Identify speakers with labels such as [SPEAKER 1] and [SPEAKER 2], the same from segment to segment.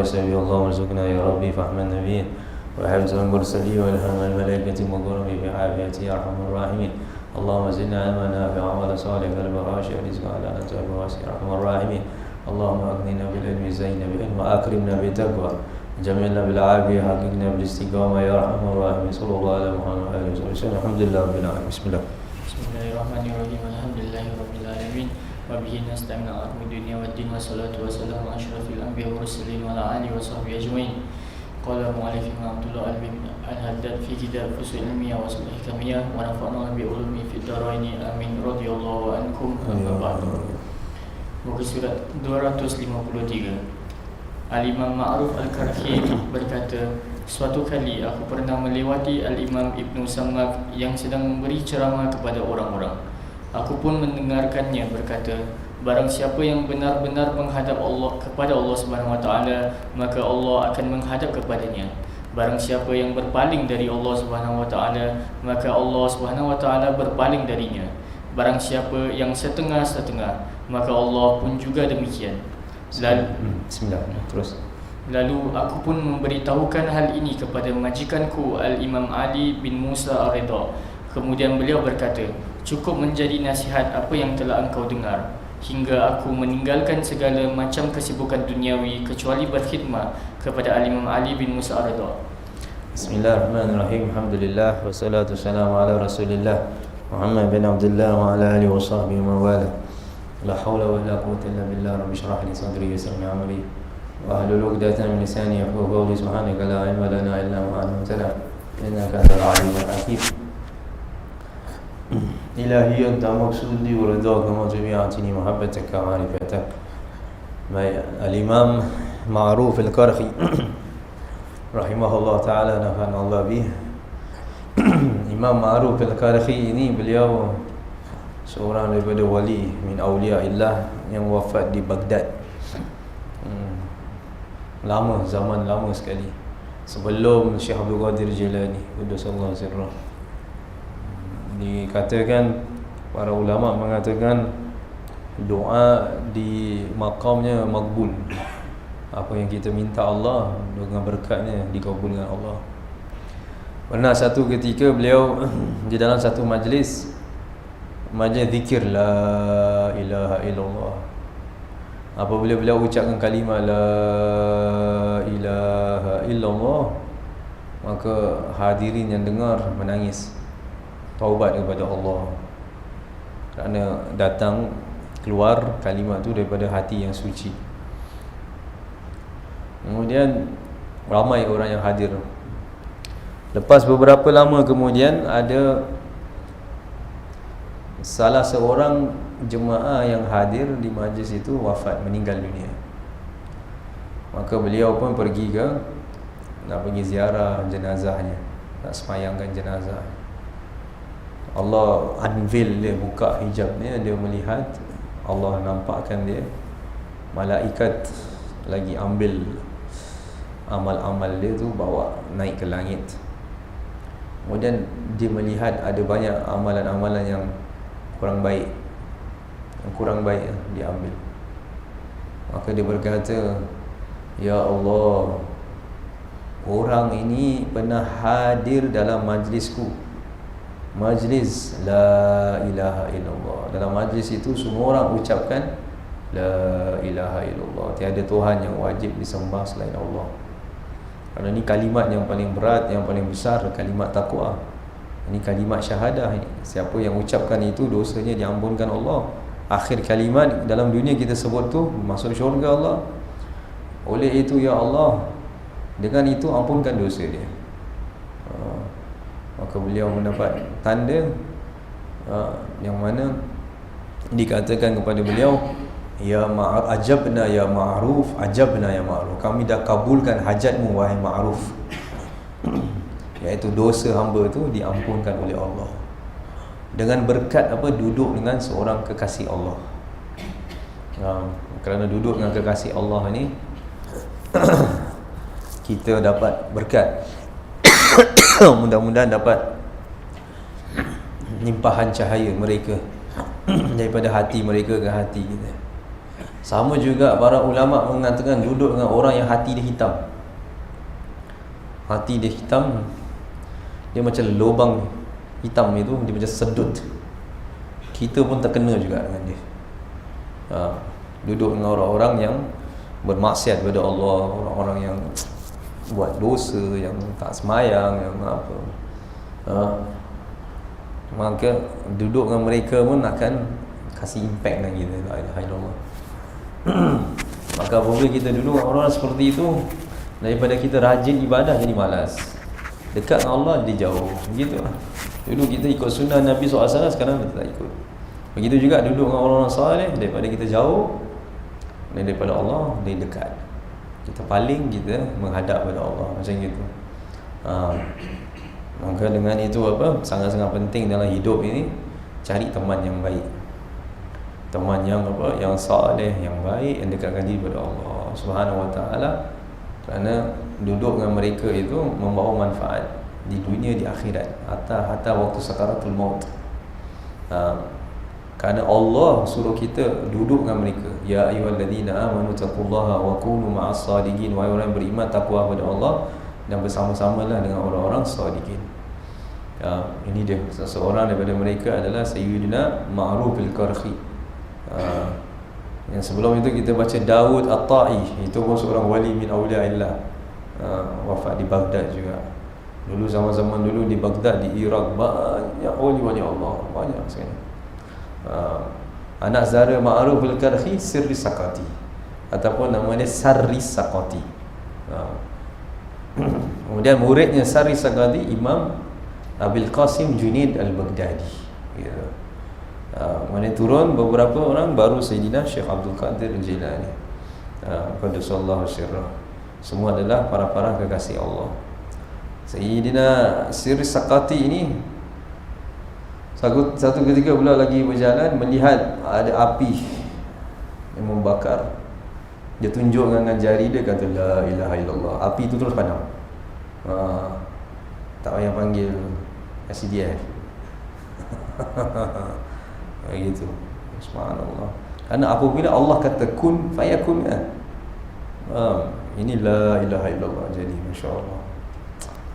[SPEAKER 1] واهدنا إلى سواء السبيل اللهم ارزقنا يا ربي فهم النبيين وحفظ المرسلين والهم الملائكة المكرم بعافية يا أرحم الراحمين. اللهم زدنا علما نافعا وعملا صالحا البراشي ورزقا على أنت الواسع أرحم الراحمين. اللهم أغننا بالعلم زينا بالعلم وأكرمنا بالتقوى. جميلنا بالعافية حققنا بالاستقامة يا أرحم الراحمين. صلى الله على محمد وآله وسلم. الحمد لله رب العالمين. الله
[SPEAKER 2] بسم الله. وبه نستعين على أمر الدنيا والدين والصلاة والسلام على أشرف الأنبياء والمرسلين وعلى آله وصحبه أجمعين قال المؤلف ابن عبد الله الهداد في كتاب فصول العلمية وصول الحكمية ونفعنا بعلومه في الدارين آمين رضي الله عنكم أما بعد Muka surat 253 Al-Imam Ma'ruf Al-Karhi berkata Suatu kali aku pernah melewati Al-Imam Ibn Sammak yang sedang memberi ceramah kepada orang-orang Aku pun mendengarkannya berkata Barang siapa yang benar-benar menghadap Allah kepada Allah Subhanahu Wa Taala maka Allah akan menghadap kepadanya. Barang siapa yang berpaling dari Allah Subhanahu Wa Taala maka Allah Subhanahu Wa Taala berpaling darinya. Barang siapa yang setengah-setengah maka Allah pun juga demikian.
[SPEAKER 1] Lalu, hmm, Bismillah. Terus.
[SPEAKER 2] Lalu aku pun memberitahukan hal ini kepada majikanku Al-Imam Ali bin Musa Ar-Ridha. Kemudian beliau berkata, cukup menjadi nasihat apa yang telah engkau dengar hingga aku meninggalkan segala macam kesibukan duniawi kecuali berkhidmat kepada Al-Imam Ali bin Musa Ar-Ridha.
[SPEAKER 1] Bismillahirrahmanirrahim. Alhamdulillah wassalatu wassalamu ala Rasulillah Muhammad bin Abdullah wa ala alihi wa sahbihi wa wala. لا حول ولا قوة إلا بالله رب اشرح لي صدري ويسر لي أمري واحلل عقدة من لساني يفقهوا قولي سبحانك لا علم لنا إلا ما علمتنا إنك أنت العليم الحكيم إلهي أنت مقصودي ورضاك وما جميعتني محبتك ومعرفتك الإمام معروف الكرخي رحمه الله تعالى نفعنا الله به Imam Ma'ruf Al-Karhi ini beliau seorang daripada wali min awliya illah yang wafat di Baghdad hmm. lama zaman lama sekali sebelum Syekh Abdul Qadir Jilani Qudusallahu sirrah dikatakan para ulama mengatakan doa di makamnya makbul apa yang kita minta Allah dengan berkatnya dikabulkan Allah. Pernah satu ketika beliau di dalam satu majlis Majlis zikir La ilaha illallah. Apabila beliau ucapkan kalimah La ilaha illallah Maka hadirin yang dengar menangis Taubat kepada Allah. Kerana datang keluar kalimat tu daripada hati yang suci. Kemudian ramai orang yang hadir. Lepas beberapa lama kemudian ada salah seorang jemaah yang hadir di majlis itu wafat meninggal dunia. Maka beliau pun pergi ke nak pergi ziarah jenazahnya nak semayangkan jenazah Allah unveil dia buka hijabnya dia melihat Allah nampakkan dia. Malaikat lagi ambil amal-amal dia tu bawa naik ke langit. Kemudian dia melihat ada banyak amalan-amalan yang kurang baik yang kurang baik diambil maka dia berkata ya Allah orang ini pernah hadir dalam majlisku majlis la ilaha illallah dalam majlis itu semua orang ucapkan la ilaha illallah tiada tuhan yang wajib disembah selain Allah kerana ini kalimat yang paling berat yang paling besar kalimat takwa ini kalimat syahadah. Siapa yang ucapkan itu dosanya diampunkan Allah. Akhir kalimat dalam dunia kita sebut tu masuk syurga Allah. Oleh itu ya Allah dengan itu ampunkan dosa dia. Maka beliau mendapat tanda ha, yang mana dikatakan kepada beliau ya ma'ruf ajabna ya ma'ruf ajabna ya ma'ruf. Kami dah kabulkan hajatmu wahai ma'ruf. Iaitu dosa hamba itu diampunkan oleh Allah. Dengan berkat apa? Duduk dengan seorang kekasih Allah. Ha, kerana duduk dengan kekasih Allah ini kita dapat berkat mudah-mudahan dapat limpahan cahaya mereka daripada hati mereka ke hati kita. Sama juga para ulama mengatakan duduk dengan orang yang hati dia hitam. Hati dia hitam dia macam lubang hitam itu dia macam sedut. Kita pun terkena juga dengan dia. Ha, duduk dengan orang-orang yang bermaksiat kepada Allah orang-orang yang buat dosa yang tak semayang yang apa. Ha, maka duduk dengan mereka pun akan kasih impact dengan kita la ilaha illallah. Maka apabila kita duduk dengan orang seperti itu daripada kita rajin ibadah jadi malas. Dekat dengan Allah dia jauh begitu. Dulu kita ikut sunnah Nabi SAW sekarang kita tak ikut. Begitu juga duduk dengan orang-orang salih daripada kita jauh daripada Allah dia dekat kita paling kita menghadap kepada Allah macam itu ha. Maka dengan itu apa sangat-sangat penting dalam hidup ini cari teman yang baik. Teman yang apa yang saleh, yang baik yang dekatkan diri kepada Allah Subhanahu Wa Taala. Kerana duduk dengan mereka itu membawa manfaat di dunia di akhirat hatta hatta waktu sakaratul maut. Ha, kerana Allah suruh kita duduk dengan mereka. Ya ayyuhalladzina amanu taqullaha wa kunu ma'as sadiqin orang beriman takwa kepada Allah dan bersama-samalah dengan orang-orang sadiqin. Ya, ini dia seseorang daripada mereka adalah Sayyidina Ma'ruf al-Qarhi. Uh, yang sebelum itu kita baca Daud At-Ta'i, itu pun seorang wali min awliyaillah. Uh, wafat di Baghdad juga. Dulu zaman-zaman dulu di Baghdad di Iraq banyak wali-wali Allah, banyak sekali. Uh, anak Zara Ma'ruf al-Qarhi Sirri Sakati. Ataupun namanya Sarri Sakati. Uh, Kemudian muridnya Sari Sagadi Imam Abil Qasim Junaid Al-Baghdadi. Gitu. Uh, mana turun beberapa orang baru Sayyidina Syekh Abdul Qadir Al-Jilani. Pada Sallallahu Syirah Semua adalah para-para kekasih Allah. Sayyidina Siri Sakati ini satu, satu ketika pula lagi berjalan Melihat ada api Yang membakar. Dia tunjuk dengan jari dia kata la ilaha illallah. Api tu terus padam ha, tak payah panggil SDF gitu. Subhanallah. Kerana apabila Allah kata kun fayakun kan ha, ini la ilaha illallah jadi masya-Allah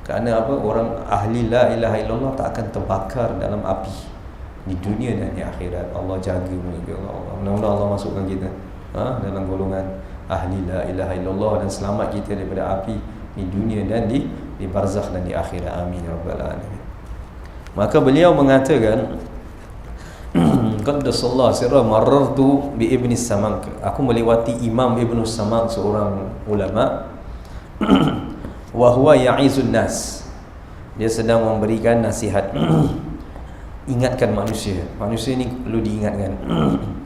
[SPEAKER 1] kerana apa? Orang ahli la ilaha illallah tak akan terbakar dalam api di dunia dan di akhirat. Allah jaga mereka Allah mudah-mudahan Allah masukkan kita ha, dalam golongan ahli la ilaha illallah dan selamat kita daripada api di dunia dan di di barzakh dan di akhirat. Amin ya rabbal alamin. Maka beliau mengatakan qaddasallahu sirra marartu bi ibni samak. Aku melewati imam ibnu samak seorang ulama wa huwa ya'izun nas dia sedang memberikan nasihat ingatkan manusia manusia ini perlu diingatkan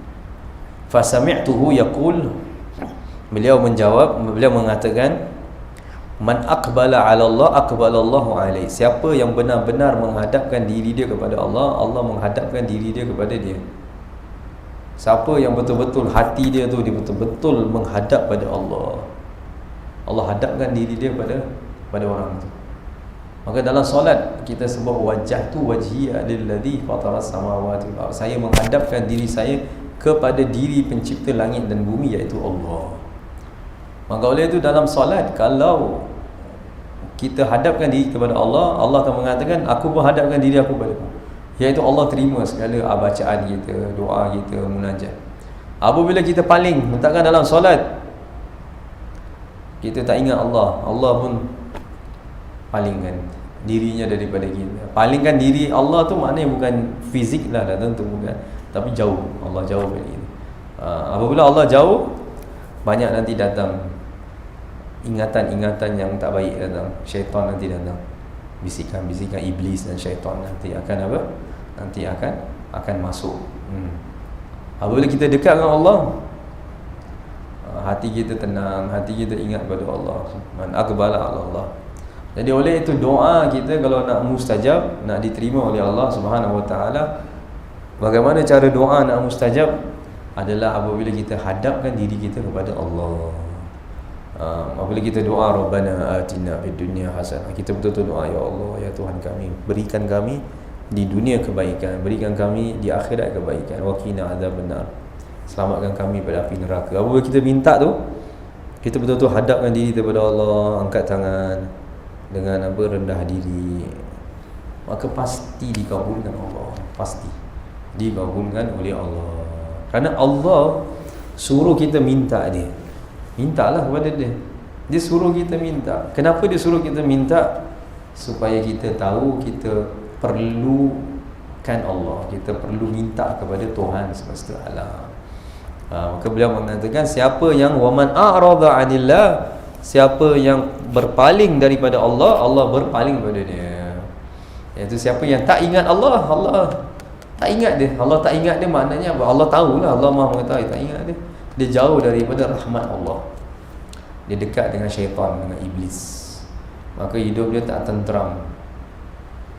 [SPEAKER 1] fa sami'tuhu yaqul Beliau menjawab, beliau mengatakan Man aqbala 'ala Allah aqbalallahu alaihi. Siapa yang benar-benar menghadapkan diri dia kepada Allah, Allah menghadapkan diri dia kepada dia. Siapa yang betul-betul hati dia tu dia betul-betul menghadap pada Allah. Allah hadapkan diri dia pada pada orang tu. Maka dalam solat kita sebut wajah tu wajhi lilladzi fatara samawati wal Saya menghadapkan diri saya kepada diri pencipta langit dan bumi iaitu Allah. Maka oleh itu dalam solat kalau kita hadapkan diri kepada Allah, Allah akan mengatakan aku pun hadapkan diri aku kepada Allah. Iaitu Allah terima segala bacaan kita, doa kita, munajat. Apabila kita paling letakkan dalam solat kita tak ingat Allah, Allah pun palingkan dirinya daripada kita. Palingkan diri Allah tu maknanya bukan fizik lah dah tentu bukan, tapi jauh. Allah jauh dari kita. Ha, apabila Allah jauh banyak nanti datang ingatan-ingatan yang tak baik datang syaitan nanti datang bisikan-bisikan iblis dan syaitan nanti akan apa nanti akan akan masuk hmm. apabila kita dekat dengan Allah ah, hati kita tenang hati kita ingat pada Allah man akbala Allah jadi oleh itu doa kita kalau nak mustajab nak diterima oleh Allah Subhanahu wa taala bagaimana cara doa nak mustajab? Adalah apabila kita hadapkan diri kita kepada Allah. Uh, apabila kita doa Rabbana atina fid dunya hasanah kita betul-betul doa ya Allah ya Tuhan kami berikan kami di dunia kebaikan berikan kami di akhirat kebaikan. Wa qina adzabannar. Selamatkan kami pada api neraka. Apabila kita minta tu kita betul-betul hadapkan diri kepada Allah angkat tangan dengan apa rendah diri. Maka pasti dikabulkan Allah pasti. Dikabulkan oleh Allah. Kerana Allah suruh kita minta dia. Mintalah kepada dia. Dia suruh kita minta. Kenapa dia suruh kita minta? Supaya kita tahu kita perlukan Allah. Kita perlu minta kepada Tuhan semesta alam. Ha, maka beliau mengatakan siapa yang waman a'rada anillah siapa yang berpaling daripada Allah Allah berpaling kepada dia. Iaitu siapa yang tak ingat Allah Allah tak ingat dia. Allah tak ingat dia maknanya apa? Allah tahulah Allah Maha mengetahui tak ingat dia. Dia jauh daripada rahmat Allah. Dia dekat dengan syaitan dengan iblis. Maka hidup dia tak tenteram.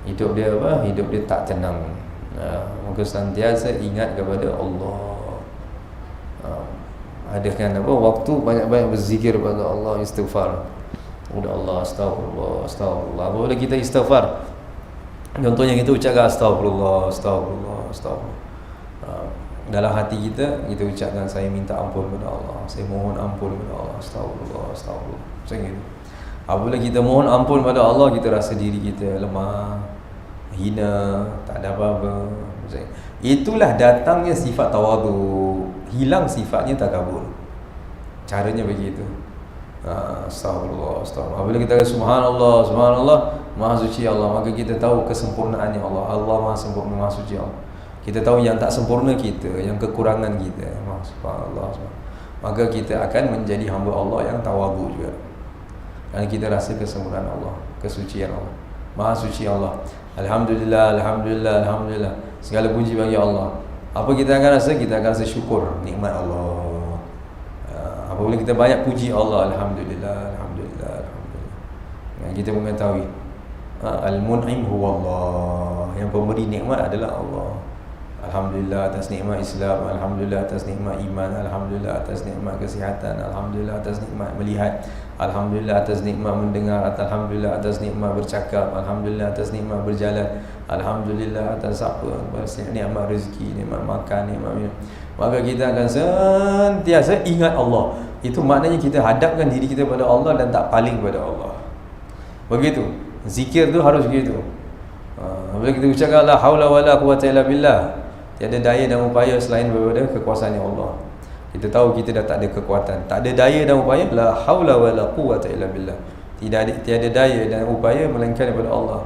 [SPEAKER 1] Hidup dia apa? Hidup dia tak tenang. Ha, maka sentiasa ingat kepada Allah adakan apa waktu banyak-banyak berzikir kepada Allah istighfar. Kepada Allah astagfirullah astagfirullah apabila kita istighfar? Contohnya kita ucapkan astagfirullah astagfirullah astagfirullah uh, dalam hati kita kita ucapkan saya minta ampun kepada Allah. Saya mohon ampun kepada Allah. Astagfirullah astagfirullah macam itu apabila kita mohon ampun kepada Allah kita rasa diri kita lemah hina tak ada apa-apa. Itulah datangnya sifat tawadu hilang sifatnya takabur. Caranya begitu. Ha, astagfirullah astagfirullah apabila kita kata subhanallah subhanallah maha suci Allah maka kita tahu kesempurnaannya Allah. Allah maha sempurna maha suci Allah. Kita tahu yang tak sempurna kita yang kekurangan kita. Subhanallah maka kita akan menjadi hamba Allah yang tawadu juga. Kerana kita rasa kesempurnaan Allah kesucian Allah. Maha suci Allah. Alhamdulillah, Alhamdulillah, Alhamdulillah. Segala puji bagi Allah apa kita akan rasa? Kita akan rasa syukur nikmat Allah. Uh, apabila kita banyak puji Allah, alhamdulillah, alhamdulillah, alhamdulillah. Yang kita mengetahui uh, al-mun'im huwa Allah. Yang pemberi nikmat adalah Allah. Alhamdulillah atas nikmat Islam, alhamdulillah atas nikmat iman, alhamdulillah atas nikmat kesihatan, alhamdulillah atas nikmat melihat, alhamdulillah atas nikmat mendengar, alhamdulillah atas nikmat bercakap, alhamdulillah atas nikmat berjalan, alhamdulillah atas apa? Nikmat rezeki, nikmat makan, nikmat minum. Maka kita akan sentiasa ingat Allah. Itu maknanya kita hadapkan diri kita pada Allah dan tak paling kepada Allah. Begitu. Zikir tu harus begitu. Ha, bila kita ucapkan la haula wala quwata illa billah Tiada daya dan upaya selain daripada kekuasaan Allah. Kita tahu kita dah tak ada kekuatan. Tak ada daya dan upaya la haula wala quwata illa billah. Tidak ada tiada daya dan upaya melainkan daripada Allah.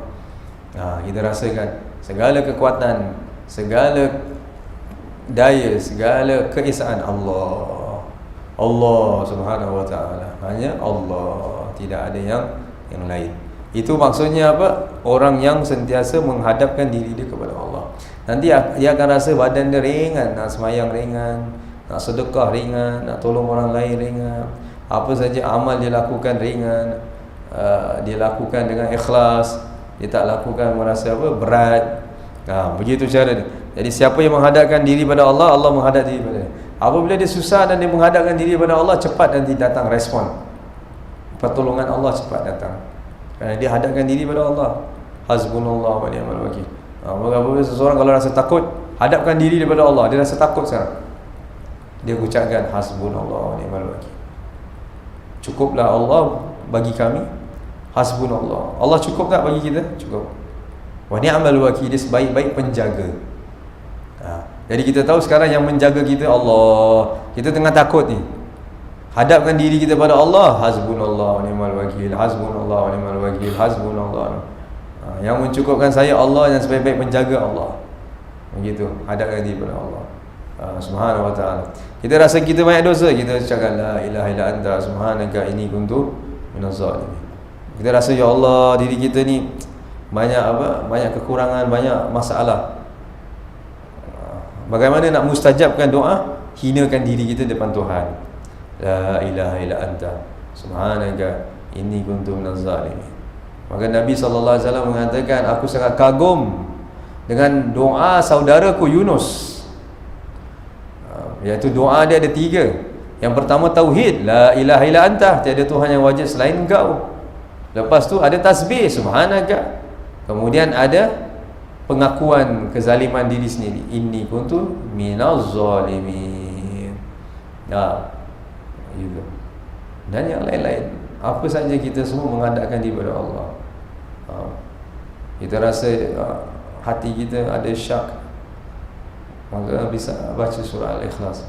[SPEAKER 1] Ha, kita rasakan segala kekuatan, segala daya, segala keesaan Allah. Allah Subhanahu wa taala. Hanya Allah, tidak ada yang yang lain. Itu maksudnya apa? Orang yang sentiasa menghadapkan diri dia kepada Allah. Nanti dia akan rasa badan dia ringan Nak semayang ringan Nak sedekah ringan Nak tolong orang lain ringan. Apa saja amal dia lakukan ringan uh, Dia lakukan dengan ikhlas. Dia tak lakukan merasa apa berat. Ha, Begitu cara dia. Jadi siapa yang menghadapkan diri pada Allah Allah menghadap diri pada dia. Apabila dia susah dan dia menghadapkan diri pada Allah Cepat nanti datang respon. Pertolongan Allah cepat datang. Kerana dia hadapkan diri pada Allah. Hasbunallah wa ni'mal wakil. Ha, apabila seseorang kalau rasa takut Hadapkan diri daripada Allah. Dia rasa takut sekarang Dia ucapkan Hasbunallah ni'mal wakil. Cukuplah Allah bagi kami Hasbunallah. Allah cukup tak bagi kita? Cukup. Wa ni'mal wakil Dia sebaik-baik penjaga. Ha. Jadi kita tahu sekarang yang menjaga kita Allah. Kita tengah takut ni. Hadapkan diri kita pada Allah Hasbunallah ni'mal wakil Hasbunallah ni'mal wakil Hasbunallah. Ha, yang mencukupkan saya Allah yang sebaik-baik penjaga Allah. Begitu hadapkan diri pada Allah. Ha, subhanahu wa ta'ala kita rasa kita banyak dosa kita cakap la ilaha illa anta subhanaka ini kuntu minaz zalimin. Kita rasa ya Allah diri kita ni banyak apa banyak kekurangan banyak masalah. Ha, bagaimana nak mustajabkan doa? Hinakan diri kita depan Tuhan. La ilaha illa anta subhanaka ini kuntu minaz zalimin. Maka Nabi SAW mengatakan Aku sangat kagum Dengan doa saudaraku Yunus Iaitu doa dia ada tiga Yang pertama Tauhid La ilaha ila anta Tiada Tuhan yang wajib selain engkau Lepas tu ada tasbih Subhanaka Kemudian ada Pengakuan kezaliman diri sendiri Ini pun tu Minal zalimin Ya. Itu. Dan yang lain-lain. Apa saja kita semua mengadakan diri kepada Allah. Ha. Kita rasa uh, hati kita ada syak. Maka bisa baca surah Al-Ikhlas.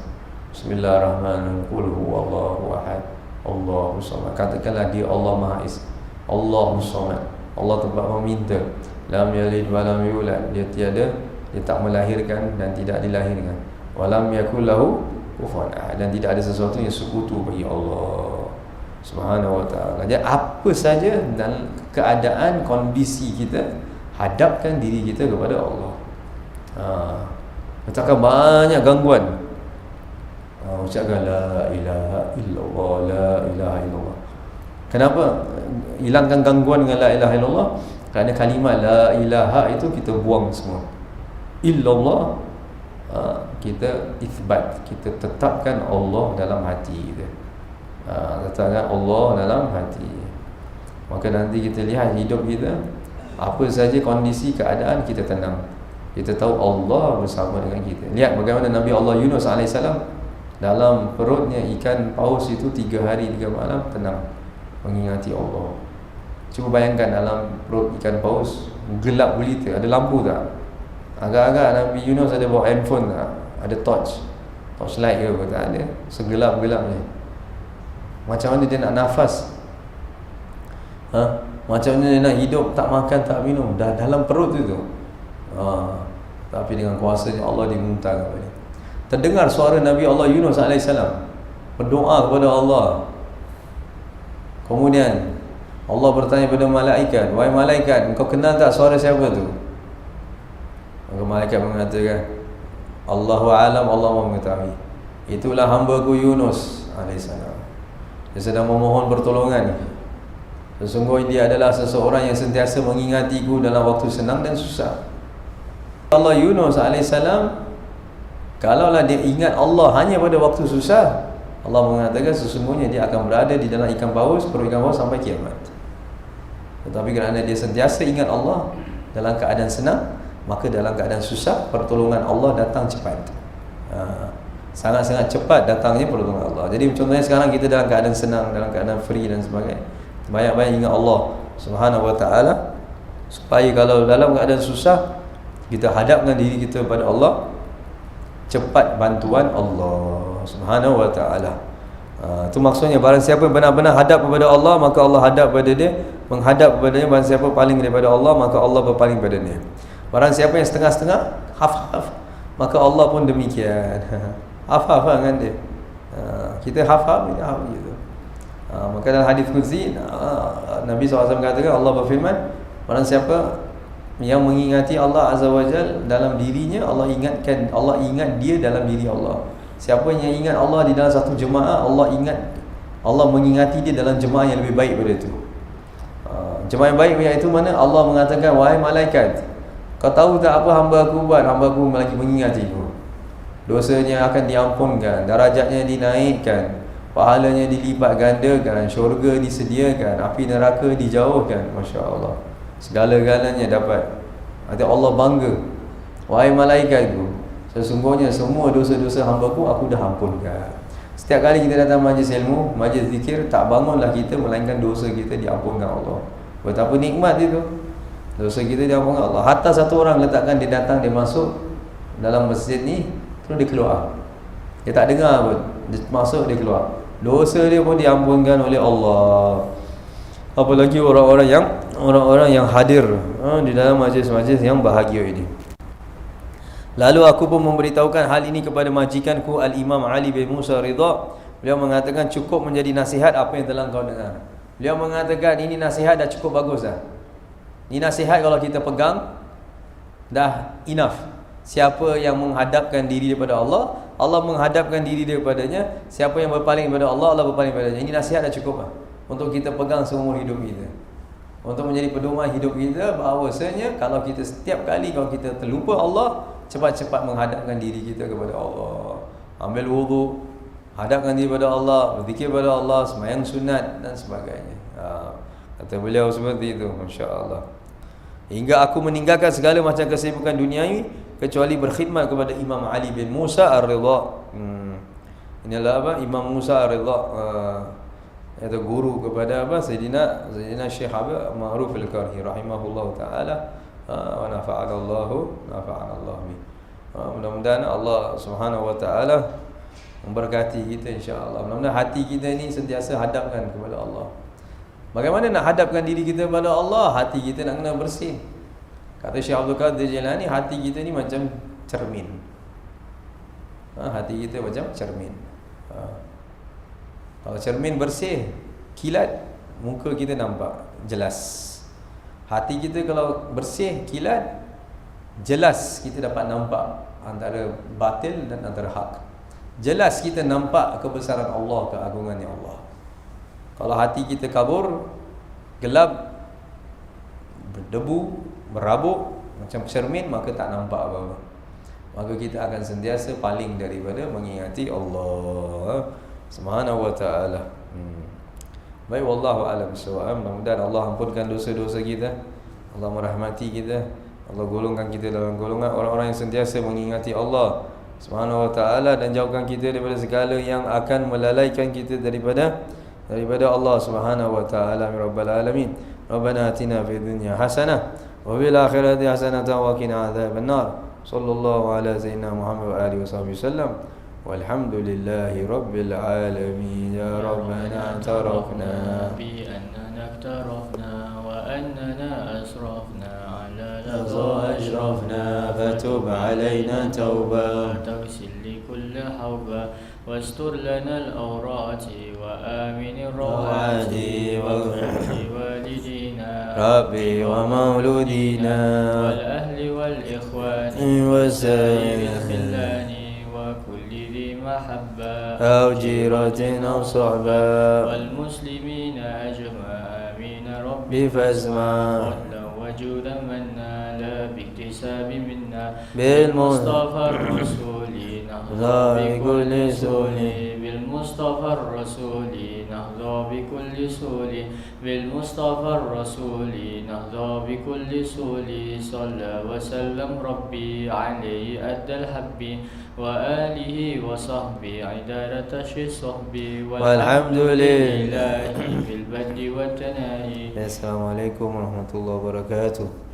[SPEAKER 1] Bismillahirrahmanirrahim. Qul huwallahu ahad. Allahu samad. Katakanlah dia Allah Maha Esa. Allahu samad. Allah tempat meminta. Lam yalid wa lam yulad. Dia tiada, dia tak melahirkan dan tidak dilahirkan. Wa lam yakul lahu kufuwan ahad. Dan tidak ada sesuatu yang sekutu bagi Allah. Subhanahu wa ta'ala. Jadi apa saja dan keadaan kondisi kita hadapkan diri kita kepada Allah. Ha. Letakkan banyak gangguan. Ha, ucapkan la ilaha illallah, la ilaha illallah. Kenapa hilangkan gangguan dengan la ilaha illallah? Kerana kalimat la ilaha itu kita buang semua. Illallah ha, kita isbat, kita tetapkan Allah dalam hati kita letakkan Allah dalam hati maka nanti kita lihat hidup kita apa saja kondisi keadaan kita tenang kita tahu Allah bersama dengan kita. Lihat bagaimana Nabi Allah Yunus AS dalam perutnya ikan paus itu tiga hari tiga malam tenang mengingati Allah. Cuba bayangkan dalam perut ikan paus gelap gulita. Ada lampu tak? Agak-agak Nabi Yunus ada bawa handphone tak? Ada torch. Torchlight ke apa tak ada. Segelap-gelapnya. Macam mana dia nak nafas? Ha? Macam mana dia nak hidup Tak makan, tak minum? Dah dalam perut tu tu ha. Tapi dengan kuasanya Allah dimuntah kepada Terdengar suara Nabi Allah Yunus AS Berdoa kepada Allah. Kemudian Allah bertanya kepada malaikat Wahai malaikat, kau kenal tak suara siapa tu? Maka malaikat mengatakan Allahu alam Allah mengetahui. Itulah hamba ku Yunus alaihissalam dia sedang memohon pertolongan. Sesungguhnya dia adalah seseorang yang sentiasa mengingatiku dalam waktu senang dan susah Allah Yunus AS Kalaulah dia ingat Allah hanya pada waktu susah Allah mengatakan sesungguhnya dia akan berada di dalam ikan paus Perut ikan paus sampai kiamat Tetapi kerana dia sentiasa ingat Allah Dalam keadaan senang Maka dalam keadaan susah Pertolongan Allah datang cepat Haa sangat-sangat cepat datangnya pertolongan Allah. Jadi contohnya sekarang kita dalam keadaan senang, dalam keadaan free dan sebagainya. Banyak-banyak ingat Allah Subhanahu Wa Taala supaya kalau dalam keadaan susah kita hadapkan diri kita kepada Allah cepat bantuan Allah Subhanahu Wa Taala. Itu maksudnya barang siapa yang benar-benar hadap kepada Allah maka Allah hadap kepada dia. Menghadap kepada dia barang siapa paling daripada Allah maka Allah berpaling kepada dia. Barang siapa yang setengah-setengah haf-haf maka Allah pun demikian. Hafal dengan dia. Ha, kita hafal kita hafal gitu. Ha, maka dalam hadis qudsi Nabi SAW katakan Allah berfirman orang siapa yang mengingati Allah Azza wa Jal dalam dirinya Allah ingatkan Allah ingat dia dalam diri Allah. Siapa yang ingat Allah di dalam satu jemaah Allah ingat Allah mengingati dia dalam jemaah yang lebih baik daripada itu. Ha, jemaah yang baik iaitu mana? Allah mengatakan wahai malaikat kau tahu tak apa hamba aku buat? Hamba aku lagi mengingati aku dosanya akan diampunkan darajatnya dinaikkan pahalanya dilipat gandakan syurga disediakan api neraka dijauhkan. masya-Allah segala-galanya dapat. Nanti Allah bangga. Wahai malaikatku sesungguhnya semua dosa-dosa hamba-Ku aku dah ampunkan. Setiap kali kita datang majlis ilmu majlis zikir tak bangunlah kita melainkan dosa kita diampunkan Allah. Betapa nikmat itu. Dosa kita diampunkan Allah. Hatta satu orang letakkan dia datang dia masuk dalam masjid ni Terus dia keluar. Dia tak dengar pun. Dia masuk dia keluar. Dosa dia pun diampunkan oleh Allah. Apalagi orang-orang yang Orang-orang yang hadir ha, Di dalam majlis-majlis yang bahagia ini. Lalu aku pun memberitahukan hal ini kepada majikanku Al-Imam Ali bin Musa Ridha. Beliau mengatakan cukup menjadi nasihat apa yang telah kau dengar. Beliau mengatakan ini nasihat dah cukup bagus dah. Ini nasihat kalau kita pegang Dah enough. Siapa yang menghadapkan diri daripada Allah Allah menghadapkan diri daripadanya. Siapa yang berpaling kepada Allah Allah berpaling kepadanya Ini nasihat dah cukup lah Untuk kita pegang seumur hidup kita Untuk menjadi pedoman hidup kita Bahawasanya Kalau kita setiap kali Kalau kita terlupa Allah Cepat-cepat menghadapkan diri kita kepada Allah Ambil wudhu Hadapkan diri kepada Allah Berzikir kepada Allah Semayang sunat Dan sebagainya ha. Kata beliau seperti itu Masya Allah Hingga aku meninggalkan segala macam kesibukan dunia ini kecuali berkhidmat kepada Imam Ali bin Musa Ar-Ridha. Hmm. Ini adalah apa? Imam Musa Ridha uh, Iaitu guru kepada apa? Sayyidina Sayyidina Syekh apa? Ma'ruf al-Karhi Rahimahullah ta'ala uh, Wa nafa'ala Nafa'ala Allah uh, Mudah-mudahan Allah subhanahu wa ta'ala Memberkati kita insyaAllah Mudah-mudahan hati kita ni sentiasa hadapkan kepada Allah Bagaimana nak hadapkan diri kita kepada Allah Hati kita nak kena bersih Kata Syekh Abdul Qadir Jilani Hati kita ni macam cermin ha, Hati kita macam cermin ha. Kalau cermin bersih Kilat Muka kita nampak Jelas. Hati kita kalau bersih Kilat Jelas kita dapat nampak Antara batil dan antara hak. Jelas kita nampak kebesaran Allah Keagungannya Allah. Kalau hati kita kabur Gelap Berdebu Merabuk Macam cermin Maka tak nampak apa-apa. Maka kita akan sentiasa paling daripada mengingati Allah Subhanahu wa ta'ala hmm. Baik Wallahu alam suwa'am Mudah-mudahan Allah ampunkan dosa-dosa kita Allah merahmati kita Allah golongkan kita dalam golongan orang-orang yang sentiasa mengingati Allah Subhanahu wa ta'ala dan jauhkan kita daripada segala yang akan melalaikan kita daripada daripada Allah Subhanahu wa ta'ala min alamin. Rabbana atina fid dunya hasanah wa fil akhirati hasanah wa qina adzabannar. Sallallahu ala sayyidina Muhammad wa alihi wa sallam. والحمد لله رب العالمين. يا ربنا اعترفنا
[SPEAKER 2] بأننا اقترفنا وأننا أسرفنا على
[SPEAKER 1] لظى أشرفنا فتب علينا توبة.
[SPEAKER 2] تغسل لكل حوبة واستر لنا الأورات وآمن الروعات واغفر لوالدينا
[SPEAKER 1] ربي ومولودينا.
[SPEAKER 2] والأهل والإخوان
[SPEAKER 1] وسائر
[SPEAKER 2] محبة
[SPEAKER 1] أو جيرة أو صحبة
[SPEAKER 2] والمسلمين أجمع آمين
[SPEAKER 1] ربي
[SPEAKER 2] فازمع وجودا من نال باكتساب منا.
[SPEAKER 1] بالمصطفى
[SPEAKER 2] الرسول نحظى
[SPEAKER 1] بكل
[SPEAKER 2] سولي بالمصطفى الرسول نهضى بكل سول بالمصطفى الرسول نهضى بكل سول صلى وسلم ربي عليه أدى الحب وآله وصحبه عدالة الصحب
[SPEAKER 1] والحمد لله.
[SPEAKER 2] في البدء والتناهي.
[SPEAKER 1] السلام عليكم ورحمة الله وبركاته.